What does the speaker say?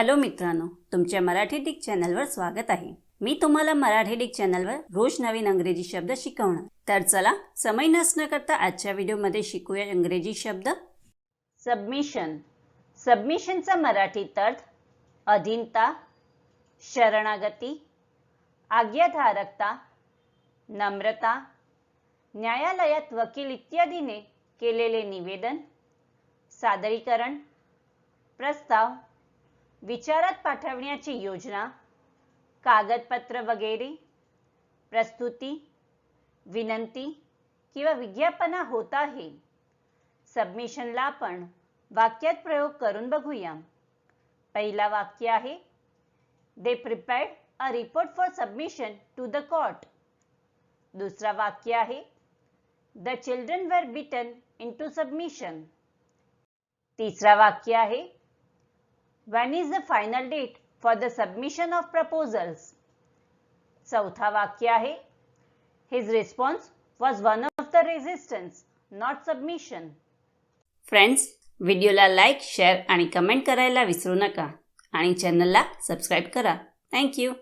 Hello मित्रांनो तुमच्या Marathi Dick चॅनलवर स्वागत आहे. मी तुम्हाला मराठी डिक चॅनलवर रोज नवीन अंग्रेजी शब्द शिकवणार. तर चला समय नसणं करता आजच्या व्हिडिओमध्ये शिकूया इंग्रजी शब्द. सबमिशन सबमिशनचा मराठीत अर्थ अधीनता शरणागती आज्ञाधारकता नम्रता न्यायालयात वकील इत्यादीने केलेले निवेदन सादरीकरण प्रस्ताव विचारात पाठवण्याची योजना कागदपत्र वगैरे प्रस्तुती विनंती किंवा विज्ञापना होत आहे. सबमिशनला आपण वाक्यात प्रयोग करून बघूया. पहिला वाक्य आहे the prepared a report for submission to the court दुसरा वाक्य आहे the children were bitten in to submission तिसरा वाक्य आहे when is the final date for the submission of proposals चौथा वाक्य आहे his response was one of the resistance not submission friends व्हिडिओला लाईक शेअर आणि कमेंट करायला विसरू नका आणि चॅनलला सबस्क्राईब करा थँक्यू